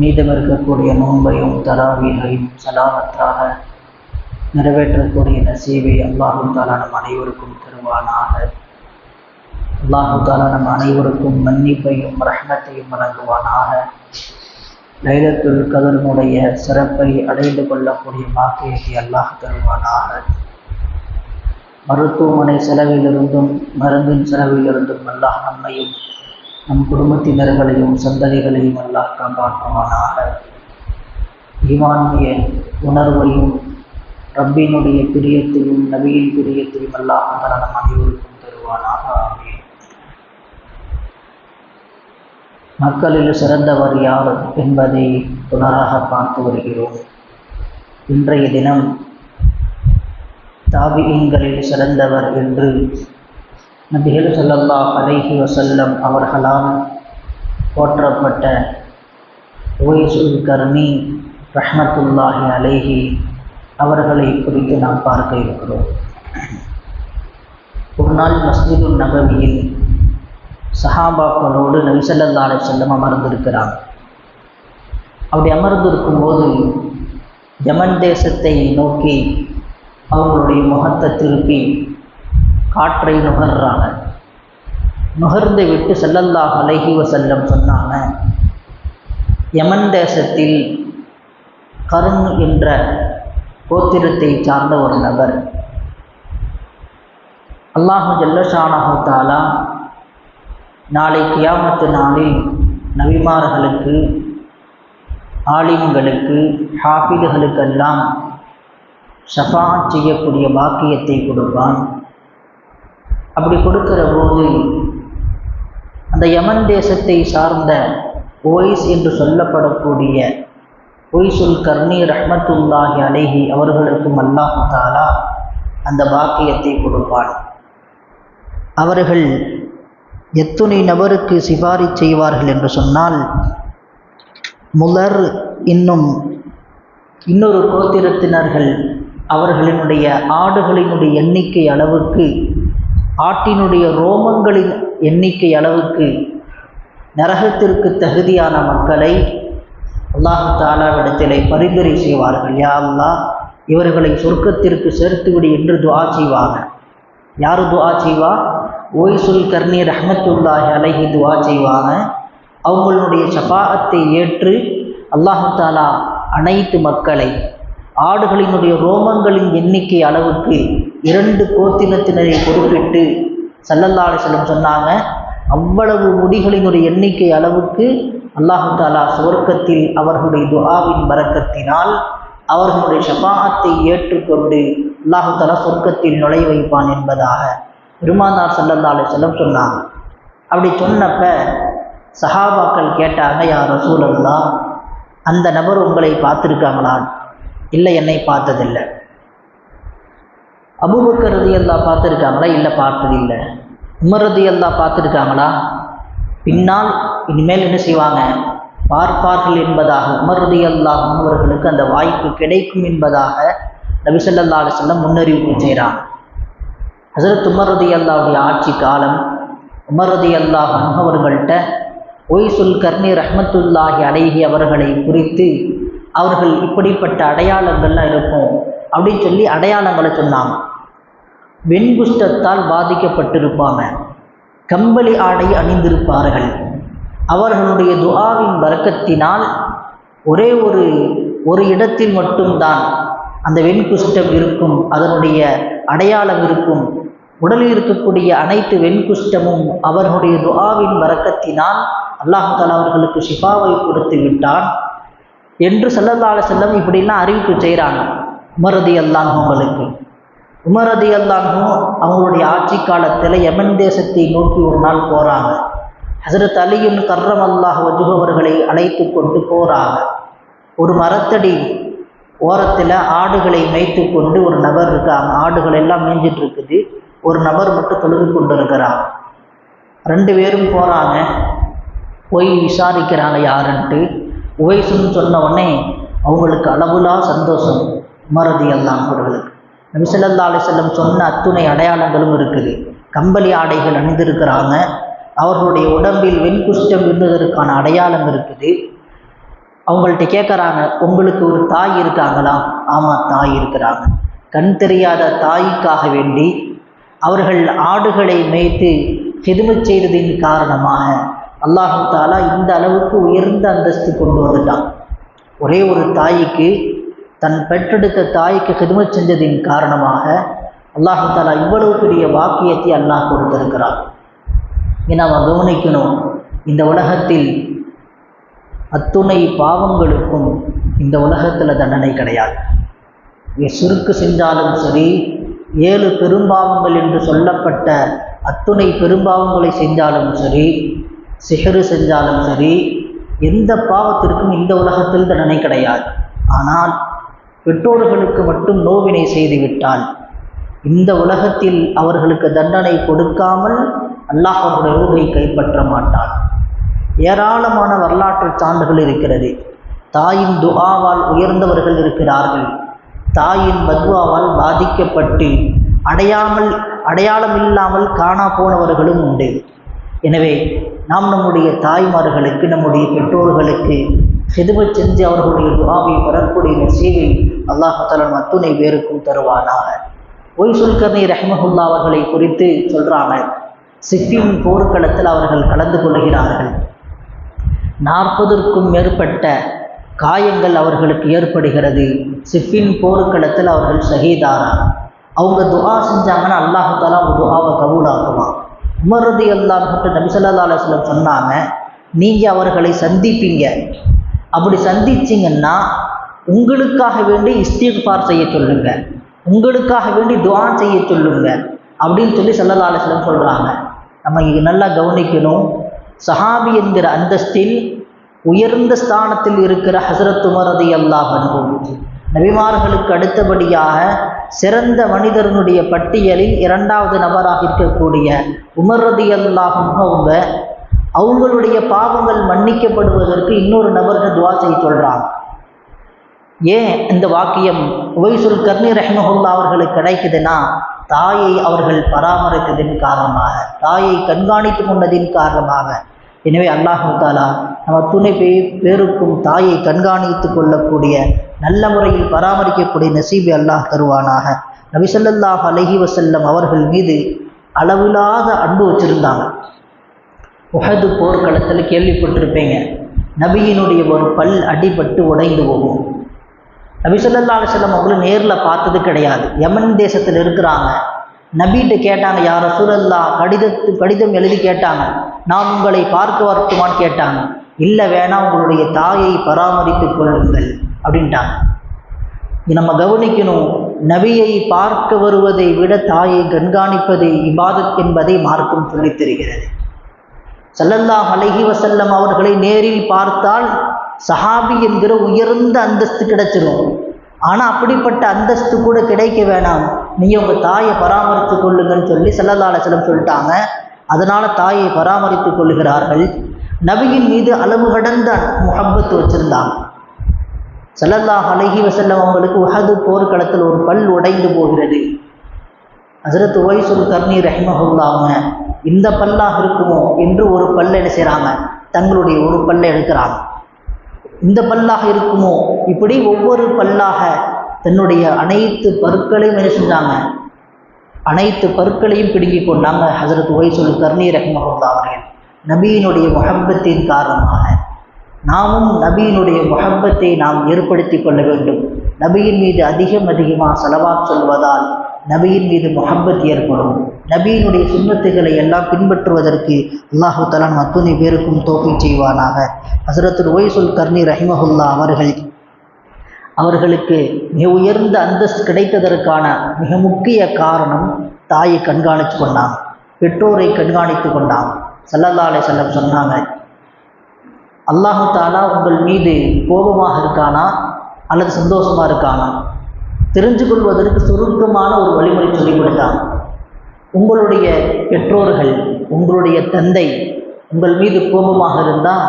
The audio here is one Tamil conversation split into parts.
மீதம் இருக்கக்கூடிய நோன்பையும் தராவீகையும் சலாமத்தாக நிறைவேற்றக்கூடிய நசீவை அல்லாஹு தாலா நம் அனைவருக்கும் தருவானாக. அல்லாஹு தாலா நம் அனைவருக்கும் மன்னிப்பையும் ரஹ்மத்தையும் வழங்குவானாக. லைலத்துல் கதனுடைய சிறப்பை அடைந்து கொள்ளக்கூடிய வாக்கியத்தை அல்லாஹ் தருவானாக. மருத்துவமனை செலவிலிருந்தும் மருந்தின் செலவிலிருந்தும் அல்லாஹ் நம்மையும் நம் குடும்பத்தினர்களையும் சந்ததிகளையும் அல்லாஹ் காப்பாற்றுவானாக. ஈமானிய உணர்வையும் ரப்பினுடைய பிரியத்தையும் நபியின் பிரியத்தையும் அல்லாஹ் நம் அனைவருக்கும் தருவானாக. ஆமீன். மக்களில் சிறந்தவர் யார் என்பதை புனராக பார்த்து வருகிறோம். இன்றைய தினம் தாபியங்களில் சிறந்தவர் என்று நபிகள் சொல்லல்லா அலைஹி வசல்லம் அவர்களால் போற்றப்பட்ட ஓய்சுல் கர்ணி ரஹமத்துல்லாஹி அலேஹி அவர்களை குறித்து நாம் பார்க்க இருக்கிறோம். ஒரு நாள் மஸ்ஜிதுல் நபவியில் சஹாபாக்களோடு நபிசல்லா அலை செல்லம் அமர்ந்திருக்கிறார். அப்படி அமர்ந்திருக்கும் போது யமன் தேசத்தை நோக்கி அவர்களுடைய முகத்தை திருப்பி காற்றை நுகர்றாங்க. நுகர்ந்து விட்டு செல்லல்லாஹ் அலைஹி வசல்லம் சொன்னாங்க. யமன் தேசத்தில் கருண் என்ற கோத்திரத்தை சார்ந்த ஒரு நபர். அல்லாஹு ஜல்லஷானஹு தாலா நாளை கியாமத்து நாளில் நபிமார்களுக்கு ஆலிம்களுக்கு ஹாஃபிதுகளுக்கெல்லாம் ஷஃபா செய்யக்கூடிய பாக்கியத்தை கொடுப்பான். அப்படி கொடுக்கிற போது அந்த யமன் தேசத்தை சார்ந்த ஒய்ஸ் என்று சொல்லப்படக்கூடிய ஒய்சுல் கர்ணி ரஹ்மத்துல்லாஹி அலேஹி அவர்களுக்கும் அல்லாஹு தாலா அந்த பாக்கியத்தை கொடுப்பான். அவர்கள் எத்துணை நபருக்கு சிபாரி செய்வார்கள் என்று சொன்னால் முலர் இன்னும் இன்னொரு கோத்திரத்தினர்கள் அவர்களினுடைய ஆடுகளினுடைய எண்ணிக்கை அளவுக்கு ஆட்டினுடைய ரோமங்களின் எண்ணிக்கை அளவுக்கு நரகத்திற்கு தகுதியான மக்களை அல்லாஹு தாலாவிடத்திலே பரிந்துரை செய்வார்கள். யா அல்லா இவர்களை சொர்க்கத்திற்கு சேர்த்துவிடு என்று துவா செய்வாங்க. யார் துவா செய்வா? ஓய்சுல் கர்ணி ரஹமத்துல்லாஹி அலஹி துவா செய்வாங்க. அவங்களுடைய சபாகத்தை ஏற்று அல்லாஹு தாலா அனைத்து மக்களை ஆடுகளினுடைய ரோமங்களின் எண்ணிக்கை அளவுக்கு இரண்டு கோத்தினத்தினரை குறிப்பிட்டு சல்லல்லாலை செல்லம் சொன்னாங்க. அவ்வளவு முடிகளினுடைய எண்ணிக்கை அளவுக்கு அல்லாஹு தாலா சுவர்க்கத்தில் அவர்களுடைய துஆவின் வரக்கத்தினால் அவர்களுடைய ஷபாத்தை ஏற்றுக்கொண்டு அல்லாஹு தாலா சொர்க்கத்தில் நுழை வைப்பான் என்பதாக பெருமானார் சல்லல்லாலை செல்லம் சொன்னாங்க. அப்படி சொன்னப்ப சஹாபாக்கள் கேட்டாங்க யார் ரசூலல்லா அந்த நபர் உங்களை பார்த்துருக்காங்களான் இல்லை என்னை பார்த்ததில்லை. அபுபக்கர் ரதியல்லா பார்த்துருக்காங்களா? இல்லை பார்த்ததில்லை. உமர் ரதியல்லா பார்த்துருக்காங்களா? பின்னால் இனிமேல் என்ன செய்வாங்க? பார்ப்பார்கள் என்பதாக உமர் ரதியல்லா அவர்களுக்கு அந்த வாய்ப்பு கிடைக்கும் என்பதாக நபிசல்லா அலிசல்லம் முன்னறிவிப்பு செய்கிறாங்க ஹசரத் உமர் ரதி அல்லாவுடைய ஆட்சி காலம் உமர் ரதி அல்லாஹ் அவர்கள்ட்ட ஒய்சுல் கர்ணி ரஹமத்துல்லாஹி அலைஹி அவர்களை குறித்து அவர்கள் இப்படிப்பட்ட அடையாளங்கள்லாம் இருக்கும் அப்படின்னு சொல்லி அடையாளங்களை சொன்னாங்க. வெண்குஷ்டத்தால் பாதிக்கப்பட்டிருப்பாங்க. கம்பளி ஆடை அணிந்திருப்பார்கள். அவர்களுடைய துஆவின் வர்க்கத்தினால் ஒரே ஒரு ஒரு இடத்தில் மட்டும்தான் அந்த வெண்குஷ்டம் இருக்கும் அதனுடைய அடையாளம் இருக்கும். உடலில் இருக்கக்கூடிய அனைத்து வெண்குஷ்டமும் அவர்களுடைய துஆவின் வரக்கத்தினால் அல்லாஹால அவர்களுக்கு ஷிஃபாவை கொடுத்து விட்டான். என்று செல்லல்லால செல்லம் இப்படிலாம் அறிவிப்பு செய்கிறாங்க. உமரதி அல்லாஹங்களுக்கு உமரதி அல்லாஹும் அவங்களுடைய ஆட்சி காலத்தில் யமன் தேசத்தை நோக்கி ஒரு நாள் போகிறாங்க ஹசரத் அலியின் கர்ரம் அல்லாஹ் வஜுபவர்களை அழைத்து கொண்டு போகிறாங்க ஒரு மரத்தடி ஓரத்தில் ஆடுகளை மேய்த்து கொண்டு ஒரு நபர் இருக்காங்க. ஆடுகள் எல்லாம் மேய்ஞ்சிட்டு இருக்குது. ஒரு நபர் மட்டும் தொழுது கொண்டு இருக்கிறாங்க ரெண்டு பேரும் போகிறாங்க போய் விசாரிக்கிறாங்க யாருன்ட்டு. உவைசுன்னு சொன்ன உடனே அவங்களுக்கு அளவுலா சந்தோஷம். மறதி எல்லாம் அவர்களுக்கு. நபிசல்லா அலிசல்லம் சொன்ன அத்துணை அடையாளங்களும் இருக்குது. கம்பளி ஆடைகள் அணிந்திருக்கிறாங்க. அவர்களுடைய உடம்பில் வெண்குஷ்டம் இருந்ததற்கான அடையாளம் இருக்குது. அவங்கள்ட்ட கேட்குறாங்க உங்களுக்கு ஒரு தாய் இருக்காங்களா? ஆமாம் தாய் இருக்கிறாங்க. கண் தெரியாத தாய்க்காக வேண்டி அவர்கள் ஆடுகளை மேய்த்து செதுமை செய்ததின் காரணமாக அல்லாஹு தாலா இந்த அளவுக்கு உயர்ந்த அந்தஸ்து கொண்டு வந்துட்டான். ஒரே ஒரு தாய்க்கு தன் பெற்றெடுத்த தாய்க்கு கிதுமை செஞ்சதின் காரணமாக அல்லாஹு தாலா இவ்வளவு பெரிய வாக்கியத்தை அல்லாஹ் கொடுத்திருக்கிறான். இதை நாம் கவனிக்கணும் இந்த உலகத்தில் அத்துணை பாவங்களுக்கும் இந்த உலகத்தில் தண்டனை கிடையாது. சுருக்கு செஞ்சாலும் சரி ஏழு பெரும்பாவங்கள் என்று சொல்லப்பட்ட அத்துணை பெரும்பாவங்களை செஞ்சாலும் சரி சிஹரு செஞ்சாலும் சரி எந்த பாவத்திற்கும் இந்த உலகத்தில் தண்டனை கிடையாது. ஆனால் பெற்றோர்களுக்கு மட்டும் நோவினை செய்துவிட்டால் இந்த உலகத்தில் அவர்களுக்கு தண்டனை கொடுக்காமல் அல்லாஹ் அவருடைய ரூகை கைப்பற்ற மாட்டான். ஏராளமான வரலாற்று சான்றுகள் இருக்கிறது. தாயின் துஆவால் உயர்ந்தவர்கள் இருக்கிறார்கள். தாயின் பத்வாவால் பாதிக்கப்பட்டு அடையாமல் அடையாளம் இல்லாமல் காணா போனவர்களும் உண்டு. எனவே நாம் நம்முடைய தாய்மார்களுக்கு நம்முடைய பெற்றோர்களுக்கு செதுவை செஞ்சு அவர்களுடைய துவாவை பெறக்கூடிய நசீவை அல்லாஹாலன் அத்துணை பேருக்கும் தருவானாக. ஒய் சுல்கர்னி ரஹமஹுல்லா அவர்களை குறித்து சொல்கிறாங்க சிஃபின் போர்க்களத்தில் அவர்கள் கலந்து கொள்கிறார்கள். நாற்பதற்கும் மேற்பட்ட காயங்கள் அவர்களுக்கு ஏற்படுகிறது. சிஃபின் போர்க்களத்தில் அவர்கள் ஷஹீதாரா. அவங்க துவா செஞ்சாங்கன்னா அல்லாஹு தாலா அவங்க துவாவை கபூலாக்குவான். உமரதி அல்லாஹ்ட்டு நபிசல்லா அலுவலம் சொன்னாங்க நீங்கள் அவர்களை சந்திப்பீங்க. அப்படி சந்திச்சிங்கன்னா உங்களுக்காக வேண்டி இஸ்திஃபார் செய்ய சொல்லுங்க. உங்களுக்காக வேண்டி துவான் செய்ய சொல்லுங்க. அப்படின்னு சொல்லி சல்லல்லா அலுவலம் சொல்கிறாங்க நம்ம இங்கே நல்லா கவனிக்கணும். சஹாபி என்கிற அந்தஸ்தில் உயர்ந்த ஸ்தானத்தில் இருக்கிற ஹசரத் உமரதி அல்லாஹ் நபிமார்களுக்கு அடுத்தபடியாக சிறந்த மனிதருனுடைய பட்டியலில் இரண்டாவது நபராக இருக்கக்கூடிய உமரதி அல்லாஹும் அவங்க அவங்களுடைய பாவங்கள் மன்னிக்கப்படுவதற்கு இன்னொரு நபர்கள் துவா செய்ய சொல்கிறாங்க ஏன் இந்த வாக்கியம் உவைசுல் கர்ணி ரஹ்மஹுல்லா அவர்களுக்கு கிடைக்குதுன்னா தாயை அவர்கள் பராமரித்ததின் காரணமாக தாயை கண்காணித்து கொண்டதின் காரணமாக எனவே அல்லாஹு தாலா நம்ம துணை பேருக்கும் தாயை கண்காணித்து கொள்ளக்கூடிய நல்ல முறையில் பராமரிக்கக்கூடிய நசீபை அல்லாஹ் தருவானாக. நபிசல்லாஹ் அலஹி வசல்லம் அவர்கள் மீது அளவில்லாத அன்பு வச்சுருந்தாங்க. உஹது போர்க்களத்தில் கேள்விப்பட்டிருப்பீங்க. நபியினுடைய ஒரு பல் அடிபட்டு உடைந்து போகும். நபிசல்லா அலுவலம் அவங்களும் நேரில் பார்த்தது கிடையாது. யமன் தேசத்தில் இருக்கிறாங்க. நபிகிட்ட கேட்டாங்க யார சூழல்லா கடிதத்து கடிதம் எழுதி கேட்டாங்க. நான் உங்களை பார்க்க வரட்டுமான்னு கேட்டாங்க. இல்லை வேணாம் உங்களுடைய தாயை பராமரித்துக் கொள்ளுங்கள் அப்படின்ட்டாங்க. இது நம்ம கவனிக்கணும். நபியை பார்க்க வருவதை விட தாயை கண்காணிப்பது இபாதத் என்பதை மார்க்கம் சொல்லித் தருகிறது. சல்லல்லாஹ் அலைஹி வசல்லம் அவர்களை நேரில் பார்த்தால் சஹாபி என்கிற உயர்ந்த அந்தஸ்து கிடைச்சிடும் ஆனால் அப்படிப்பட்ட அந்தஸ்து கூட கிடைக்க வேணாம். நீங்கள் உங்கள் தாயை பராமரித்து கொள்ளுங்கன்னு சொல்லி சல்லல்லா அலுவலம் சொல்லிட்டாங்க. அதனால் தாயை பராமரித்து கொள்ளுகிறார்கள். நபியின் மீது அளவு கடந்த முகப்பத்து வச்சுருந்தாங்க. சல்லல்லாஹ் அழகி வசல்லம் அவங்களுக்கு உஹது போர்க்களத்தில் ஒரு பல் உடைந்து போகிறது. ஹசரத் ஒய்சுல் கர்ணி ரஹிமஹுல்லாங்க இந்த பல்லாக இருக்குமோ என்று ஒரு பல்ல என்ன செய்கிறாங்க தங்களுடைய ஒரு பல்லை எடுக்கிறாங்க. இந்த பல்லாக இருக்குமோ? இப்படி ஒவ்வொரு பல்லாக தன்னுடைய அனைத்து பற்களையும் என்ன செஞ்சாங்க? அனைத்து பற்களையும் பிடுங்கி கொண்டாங்க ஹசரத் ஒய்சுல் கர்ணி ரஹ்மஹுல்லா அவர்கள். நபியினுடைய முகப்பத்தின் காரணமாக. நாமும் நபியினுடைய முகப்பத்தை நாம் ஏற்படுத்தி கொள்ள வேண்டும். நபியின் மீது அதிகம் அதிகமாக செலவாக் சொல்வதால் நபியின் மீது முகப்பத் ஏற்படும். நபியினுடைய சுண்ணத்துகளை எல்லாம் பின்பற்றுவதற்கு அல்லாஹு தலான் அத்துணை பேருக்கும் தோப்பி செய்வானாக. ஹசரத்துல் ஒய்சுல் கர்ணி ரஹிமஹுல்லா அவர்கள் அவர்களுக்கு மிக உயர்ந்த அந்தஸ்து கிடைத்ததற்கான மிக முக்கிய காரணம் தாயை கண்காணித்து கொண்டான். பெற்றோரை கண்காணித்து கொண்டான். சல்லல்லா செல்லம் சொன்னாங்க அல்லாஹு தாலா உங்கள் மீது கோபமாக இருக்கானா? அல்லது சந்தோஷமாக இருக்கானா? தெரிஞ்சு கொள்வதற்கு சுருக்கமான ஒரு வழிமுறை சொல்லிக் கொடுத்தான். உங்களுடைய பெற்றோர்கள் உங்களுடைய தந்தை உங்கள் மீது கோபமாக இருந்தால்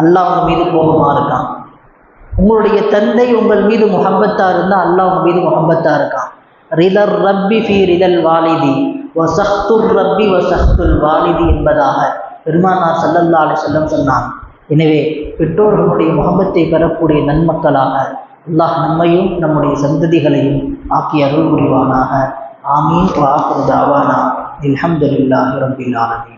அல்லாஹ் உங்கள் மீது கோபமாக இருக்கான். உங்களுடைய தந்தை உங்கள் மீது முகம்பத்தா இருந்தால் அல்லாஹ் உங்கள் மீது முகம்பத்தா இருக்கான். ரிதர் ரப்பி ஃபி ரிதல் வாலிதி. வசஹ்துர் ரப்பி வசஹ்துல் வாலிதி என்பதாக பெருமானார் சல்லல்லா அலி சொல்லம் சொன்னான். எனவே பெற்றோர்களுடைய முகமத்தை பெறக்கூடிய நன்மக்களாக அல்லாஹ் நம்மையும் நம்முடைய சந்ததிகளையும் ஆக்கி அருள் புரிவானாக. ஆமீன். வாக்குதாவானா இல்ஹம்துல்லாஹி ரபில் ஆலமீன்.